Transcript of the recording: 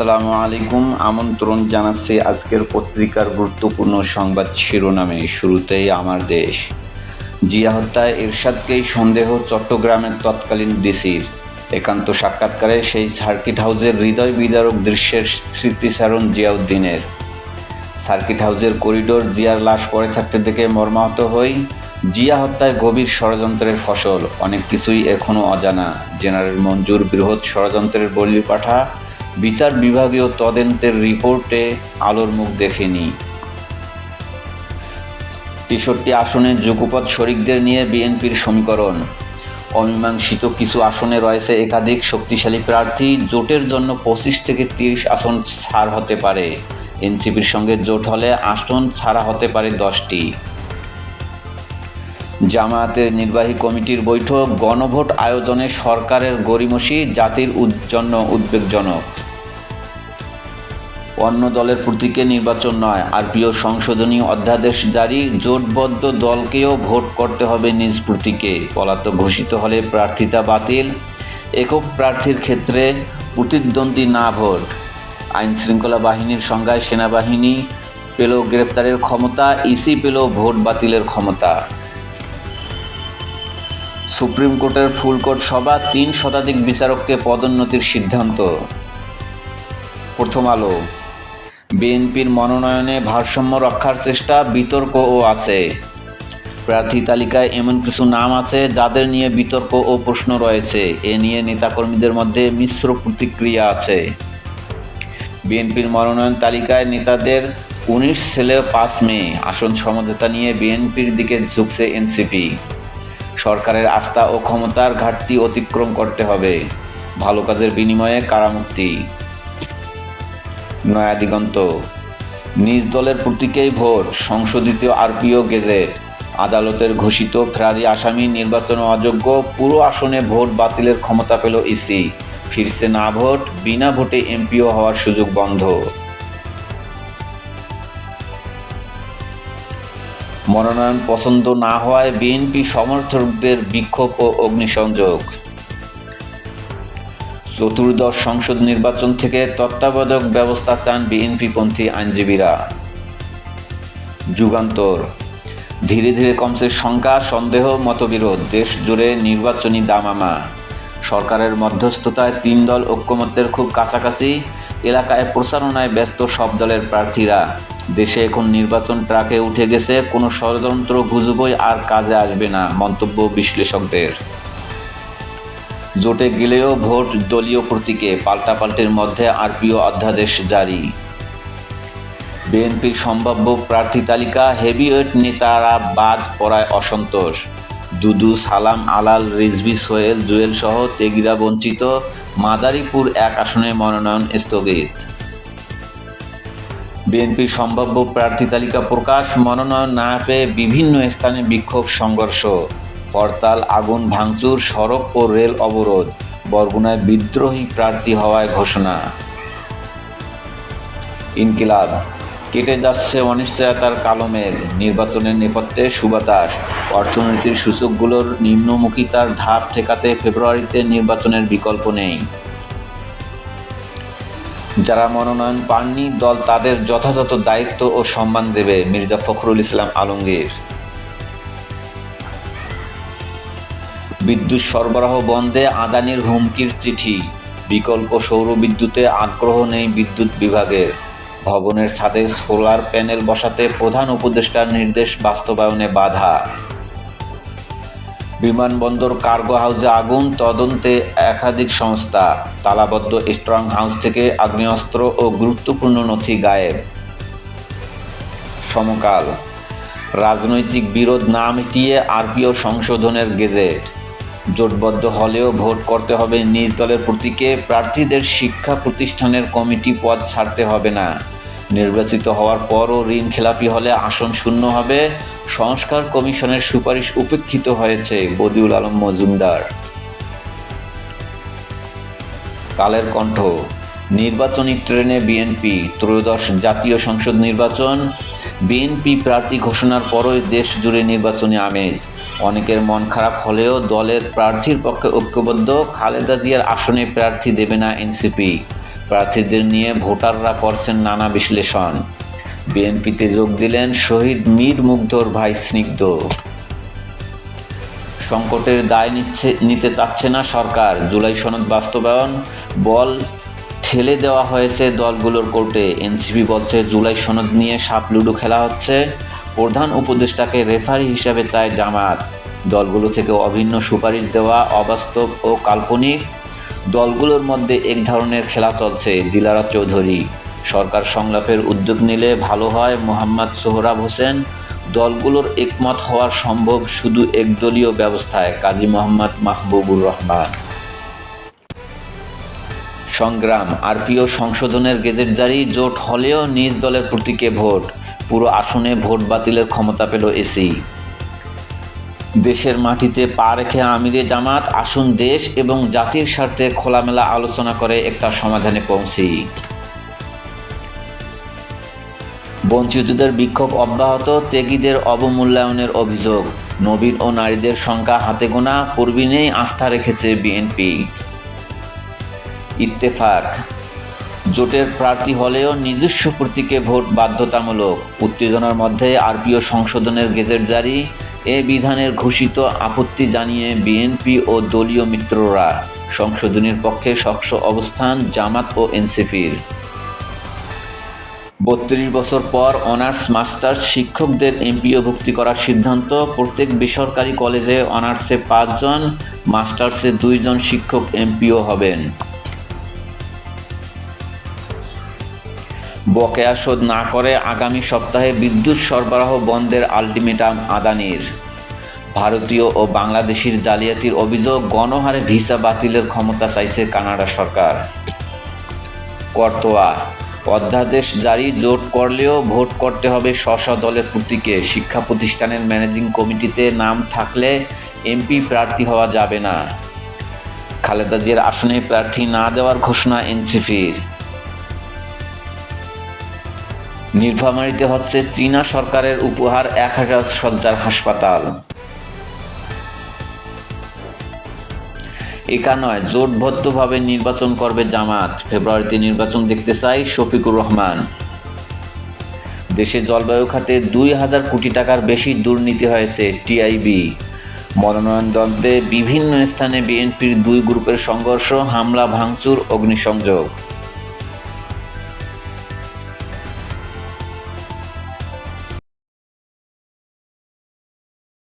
আসসালামু আলাইকুম। আমন্ত্রণ জানাচ্ছি আজকের পত্রিকার গুরুত্বপূর্ণ সংবাদ শিরোনামে। শুরুতেই আমার দেশ। জিয়া হত্যায় এরশাদকেই সন্দেহ চট্টগ্রামের তৎকালীন ডিসির। একান্ত সাক্ষাৎকারে সেই সার্কিট হাউসের হৃদয় বিদারক দৃশ্যের স্মৃতিচারণ জিয়াউদ্দিনের। সার্কিট হাউসের করিডোর জিয়ার লাশ পড়ে থাকতে দেখে মর্মাহত হই। জিয়া হত্যায় গভীর ষড়যন্ত্রের ফসল। অনেক কিছুই এখনও অজানা। জেনারেল মঞ্জুর বৃহৎ ষড়যন্ত্রের বলি পাঠা বিচার বিভাগীয় তদন্তের রিপোর্টে আলোর মুখ দেখেনি। তেষট্টি আসনে যুগপথ শরিকদের নিয়ে বিএনপির সমীকরণ। অমীমাংসিত কিছু আসনে রয়েছে একাধিক শক্তিশালী প্রার্থী, জোটের জন্য পঁচিশ থেকে তিরিশ আসন ছাড় হতে পারে। এনসিপির সঙ্গে জোট হলে আসন ছাড়া হতে পারে দশটি। জামায়াতের নির্বাহী কমিটির বৈঠক, গণভোট আয়োজনে সরকারের গরিমসি জাতির জন্য উদ্বেগজনক। অন্য দলের প্রতীকে নির্বাচন নয়। আরপিও সংশোধনী অধ্যাদেশ জারি, জোটবদ্ধ দলকেও ভোট করতে হবে নিজ প্রতীকে। পলাতক ঘোষিত হলে প্রার্থিতা বাতিল। একক প্রার্থীর ক্ষেত্রে প্রতিদ্বন্দ্বী না ভোট। আইন শৃঙ্খলা বাহিনীর সংজ্ঞায় সেনাবাহিনী পেল গ্রেপ্তারের ক্ষমতা, ইসি পেল ভোট বাতিলের ক্ষমতা। সুপ্রিম কোর্টের ফুলকোর্ট সভা, তিন শতাধিক বিচারককে পদোন্নতির সিদ্ধান্ত। প্রথম আলো। বিএনপির মনোনয়নে ভারসাম্য রক্ষার চেষ্টা বিতর্কও আছে। প্রার্থী তালিকায় এমন কিছু নাম আছে যাদের নিয়ে বিতর্ক ও প্রশ্ন রয়েছে। এ নিয়ে নেতাকর্মীদের মধ্যে মিশ্র প্রতিক্রিয়া আছে। বিএনপির মনোনয়ন তালিকায় নেতাদের উনিশ ছেলে, পাঁচ মেয়ে আসন সমঝোতা নিয়ে বিএনপির দিকে ঝুঁকছে এনসিপি। সরকারের আস্থা ও ক্ষমতার ঘাটতি অতিক্রম করতে হবে। ভালো কাজের বিনিময়ে কারামুক্তি। নয়া দিগন্ত নিজ দলের প্রতীকেই ভোট, সংশোধিত আরপিও গেজেট আদালতের ঘোষিত ফেরারি আসামি নির্বাচন অযোগ্য, পুরো আসনে ভোট বাতিলের ক্ষমতা পেল ইসি। ফিরছে না ভোট, বিনা ভোটে এমপিও হওয়ার সুযোগ বন্ধ। মনোনয়ন পছন্দ না হওয়ায় বিএনপি সমর্থকদের বিক্ষোভ ও অগ্নিসংযোগ। চতুর্দশ সংসদ নির্বাচন থেকে তত্ত্বাবধায়ক ব্যবস্থা চান বিএনপিপন্থী আইনজীবীরা। যুগান্তর। ধীরে ধীরে কমছে সংখ্যা, সন্দেহ, মতবিরোধ দেশ জুড়ে নির্বাচনী দামামা। সরকারের মধ্যস্থতায় তিন দল ঐক্যমত্যের খুব কাছাকাছি, এলাকায় প্রচারণায় ব্যস্ত সব দলের প্রার্থীরা। দেশে এখন নির্বাচন ট্রাকে উঠে গেছে, কোনো ষড়যন্ত্র, গুজবই আর কাজে আসবে না, মন্তব্য বিশ্লেষকদের। জোটে গেলেও ভোট দলীয় প্রতীকে পাল্টাপাল্টের মধ্যে আরপিও অধ্যাদেশ জারি। বিএনপির সম্ভাব্য প্রার্থী তালিকা হেভিওয়েট নেতারা বাদ পড়ায় অসন্তোষ। দুদু সালাম আলাল রিজভি সোহেল জুয়েল সহ তেগিরা বঞ্চিত মাদারীপুর এক আসনে মনোনয়ন স্থগিত। বিএনপির সম্ভাব্য প্রার্থী তালিকা প্রকাশ, মনোনয়ন না পেয়ে বিভিন্ন স্থানে বিক্ষোভ, সংঘর্ষ। হরতাল, আগুন ভাঙচুর, সড়ক ও রেল অবরোধ, বরগুনায় বিদ্রোহী প্রার্থী হওয়ায় ঘোষণা। ইনকিলাব, কেটে যাচ্ছে অনিশ্চয়তার কালো মেঘ, নির্বাচনের নেপথ্যে সুবাতাস, অর্থনীতির সূচকগুলোর নিম্নমুখিতার ধাপ ঠেকাতে ফেব্রুয়ারিতে নির্বাচনের বিকল্প নেই। যারা মনোনয়ন পাননি, দল তাদের যথাযথ দায়িত্ব ও সম্মান দেবে, মির্জা ফখরুল ইসলাম আলমগীর। বিদ্যুৎ সরবরাহ বন্ধে আদানির হুমকির চিঠি। বিকল্প সৌর বিদ্যুতে আগ্রহ নেই বিদ্যুৎ বিভাগের। ভবনের ছাদে সোলার প্যানেল বসাতে প্রধান উপদেষ্টার নির্দেশ বাস্তবায়নে বাধা। বিমানবন্দর কার্গো হাউসে আগুন, তদন্তে একাধিক সংস্থা। তালাবদ্ধ স্ট্রং হাউস থেকে আগ্নেয়াস্ত্র ও গুরুত্বপূর্ণ নথি গায়েব। সমকাল। রাজনৈতিক বিরোধ না মিটিয়ে আরপিও সংশোধনের গেজেট। জোটবদ্ধ হলেও ভোট করতে হবে নিজ দলের প্রতীকে। প্রার্থীদের শিক্ষা প্রতিষ্ঠানের কমিটি পদ ছাড়তে হবে না। নির্বাচিত হওয়ার পরও ঋণ খেলাপি হলে আসন শূন্য হবে। সংস্কার কমিশনের সুপারিশ উপেক্ষিত হয়েছে, বদিউল আলম মজুমদার। কালের কণ্ঠ, নির্বাচনী ট্রেনে বিএনপি, ত্রয়োদশ জাতীয় সংসদ নির্বাচন। বিএনপি প্রার্থী ঘোষণার পরই দেশ জুড়ে নির্বাচনী আমেজ। অনেকের মন খারাপ হলেও দলের প্রার্থীর পক্ষে ঐক্যবদ্ধ খালেদা জিয়ার আসনে প্রার্থী দেবে না এনসিপি। প্রার্থীদের নিয়ে ভোটাররা করছেন নানা বিশ্লেষণ। বিএনপিতে যোগ দিলেন শহীদ মীর মুগ্ধর ভাই স্নিগ্ধ। সংকটের দায় নিচ্ছে, নিতে চাচ্ছে না সরকার। জুলাই সনদ বাস্তবায়ন বল ঠেলে দেওয়া হয়েছে দলগুলোর কোর্টে। এনসিপি বলছে, জুলাই সনদ নিয়ে সাপ লুডো খেলা হচ্ছে। প্রধান উপদেষ্টাকে রেফারি হিসাবে চায় জামাত দলগুলো থেকে অভিন্ন সুপারিশ দেওয়া অবাস্তব ও কাল্পনিক। দলগুলোর মধ্যে এক ধরনের খেলা চলছে, দিলারা চৌধুরী। সরকার সংলাপের উদ্যোগ নিলে ভালো হয় মোহাম্মদ সোহরাব হোসেন। দলগুলোর একমত হওয়া সম্ভব শুধু একদলীয় ব্যবস্থায়, কাজী মোহাম্মদ মাহবুবুর রহমান। সংগ্রাম, আরপিও সংশোধনের গেজেট জারি, জোট হলেও নিজ দলের প্রতীকে ভোট। পুরো আসনে ভোট বাতিলের ক্ষমতা পেল এসি। দেশের মাটিতে পা রেখে আমিরে জামাত, আসুন দেশ এবং জাতির স্বার্থে খোলামেলা আলোচনা করে একটা সমাধানে পৌঁছি। বঞ্চিতদের বিক্ষোভ অব্যাহত, ত্যাগীদের অবমূল্যায়নের অভিযোগ। নবীন ও নারীদের সংখ্যা হাতে গোনা পূর্বিনেই আস্থা রেখেছে বিএনপি। ইত্তেফাক জোটের প্রার্থী হলেও নিজস্ব প্রতীকে ভোট বাধ্যতামূলক। উত্তেজনার মধ্যে আরপিও সংশোধনের গেজেট জারি, এ বিধানের ঘোষিত আপত্তি জানিয়ে বিএনপি ও দলীয় মিত্ররা সংশোধনীর পক্ষে শক্ত অবস্থান জামাত ও এনসিপির। বত্রিশ বছর পর অনার্স মাস্টার্স শিক্ষকদের এমপিও ভুক্তি করার সিদ্ধান্ত, প্রত্যেক বেসরকারি কলেজে অনার্সে পাঁচজন, মাস্টার্সে দুইজন শিক্ষক এমপিও হবেন। বকেয়া শোধ না করে আগামী সপ্তাহে বিদ্যুৎ সরবরাহ বন্ধের আলটিমেটাম আদানির। ভারতীয় ও বাংলাদেশির জালিয়াতির অভিযোগ, গণহারে ভিসা বাতিলের ক্ষমতা চাইছে কানাডা সরকার। কর্তোয়া, অধ্যাদেশ জারি, জোট করলেও ভোট করতে হবে স্ব দলের প্রতীকে। শিক্ষা প্রতিষ্ঠানের ম্যানেজিং কমিটিতে নাম থাকলে এমপি প্রার্থী হওয়া যাবে না। খালেদা জিয়ার আসনে প্রার্থী না দেওয়ার ঘোষণা এনসিপির। নীলফামারীতে হচ্ছে চীনা সরকারের উপহার এক হাজার সজ্জার হাসপাতাল। একা নয় জোটবদ্ধভাবে নির্বাচন করবে জামাত। ফেব্রুয়ারিতে নির্বাচন দেখতে চাই শফিকুর রহমান। দেশে জলবায়ু খাতে দুই হাজার কোটি টাকার বেশি দুর্নীতি হয়েছে টিআইবি। মনোনয়ন দ্বন্দ্বে বিভিন্ন স্থানে বিএনপির দুই গ্রুপের সংঘর্ষ, হামলা, ভাঙচুর, অগ্নিসংযোগ।